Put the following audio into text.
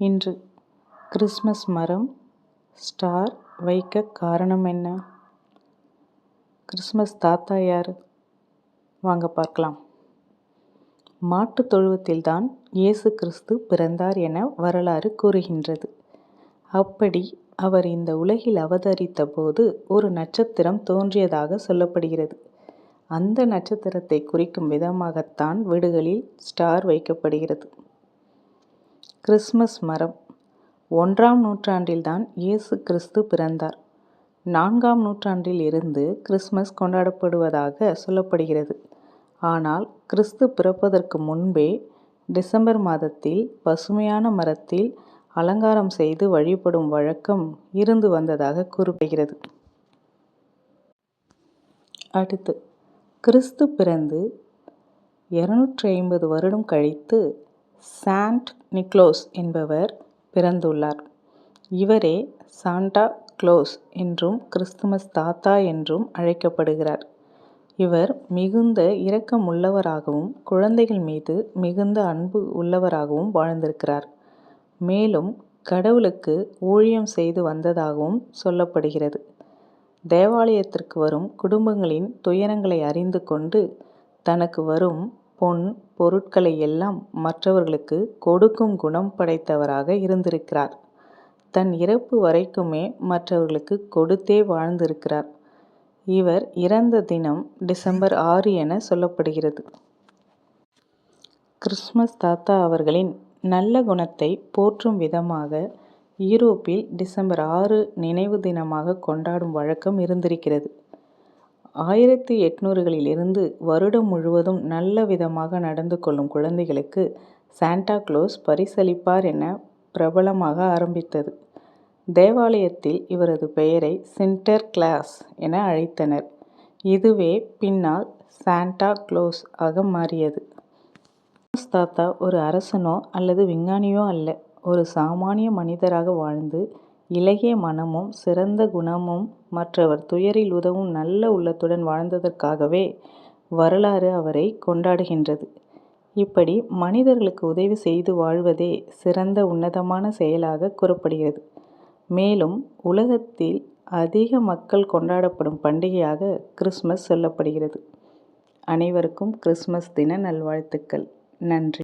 இன்று கிறிஸ்மஸ் மரம் ஸ்டார் வைக்க காரணம் என்ன? கிறிஸ்மஸ் தாத்தா யார்? வாங்க பார்க்கலாம். மாட்டுத் தொழுவத்தில்தான் இயேசு கிறிஸ்து பிறந்தார் என வரலாறு கூறுகின்றது. அப்படி அவர் இந்த உலகில் அவதரித்த போது ஒரு நட்சத்திரம் தோன்றியதாக சொல்லப்படுகிறது. அந்த நட்சத்திரத்தை குறிக்கும் விதமாகத்தான் வீடுகளில் ஸ்டார் வைக்கப்படுகிறது. கிறிஸ்மஸ் மரம். ஒன்றாம் நூற்றாண்டில்தான் இயேசு கிறிஸ்து பிறந்தார். நான்காம் நூற்றாண்டில் இருந்து கிறிஸ்மஸ் கொண்டாடப்படுவதாக சொல்லப்படுகிறது. ஆனால் கிறிஸ்து பிறப்பதற்கு முன்பே டிசம்பர் மாதத்தில் பசுமையான மரத்தில் அலங்காரம் செய்து வழிபடும் வழக்கம் இருந்து வந்ததாக கூறப்படுகிறது. அடுத்து கிறிஸ்து பிறந்து இருநூற்றி ஐம்பது வருடம் கழித்து சாண்ட் நிக்லோஸ் என்பவர் பிறந்துள்ளார். இவரே சாண்டா க்ளோஸ் என்றும் கிறிஸ்துமஸ் தாத்தா என்றும் அழைக்கப்படுகிறார். இவர் மிகுந்த இரக்கமுள்ளவராகவும் குழந்தைகள் மீது மிகுந்த அன்பு உள்ளவராகவும் வாழ்ந்திருக்கிறார். மேலும் கடவுளுக்கு ஊழியம் செய்து வந்ததாகவும் சொல்லப்படுகிறது. தேவாலயத்திற்கு வரும் குடும்பங்களின் துயரங்களை அறிந்து கொண்டு தனக்கு வரும் பொன் பொருட்களை எல்லாம் மற்றவர்களுக்கு கொடுக்கும் குணம் படைத்தவராக இருந்திருக்கிறார். தன் இறப்பு வரைக்குமே மற்றவர்களுக்கு கொடுத்தே வாழ்ந்திருக்கிறார். இவர் இறந்த தினம் டிசம்பர் ஆறு என சொல்லப்படுகிறது. கிறிஸ்மஸ் தாத்தா அவர்களின் நல்ல குணத்தை போற்றும் விதமாக ஈரோப்பில் டிசம்பர் ஆறு நினைவு தினமாக கொண்டாடும் வழக்கம் இருந்திருக்கிறது. ஆயிரத்தி எட்நூறுகளில் இருந்து வருடம் முழுவதும் நல்ல விதமாக நடந்து கொள்ளும் குழந்தைகளுக்கு சாண்டா க்ளோஸ் பரிசளிப்பார் என பிரபலமாக ஆரம்பித்தது. தேவாலயத்தில் இவரது பெயரை சின்டர் கிளாஸ் என அழைத்தனர். இதுவே பின்னால் சாண்டா க்ளோஸ் ஆக மாறியது. தாத்தா ஒரு அரசனோ அல்லது விஞ்ஞானியோ அல்ல. ஒரு சாமானிய மனிதராக வாழ்ந்து இளகிய மனமும் சிறந்த குணமும் மற்றவர் துயரில் உதவும் நல்ல உள்ளத்துடன் வாழ்ந்ததற்காகவே வரலாறு அவரை கொண்டாடுகின்றது. இப்படி மனிதர்களுக்கு உதவி செய்து வாழ்வதே சிறந்த உன்னதமான செயலாக கூறப்படுகிறது. மேலும் உலகத்தில் அதிக மக்கள் கொண்டாடப்படும் பண்டிகையாக கிறிஸ்மஸ் சொல்லப்படுகிறது. அனைவருக்கும் கிறிஸ்மஸ் தின நல்வாழ்த்துக்கள். நன்றி.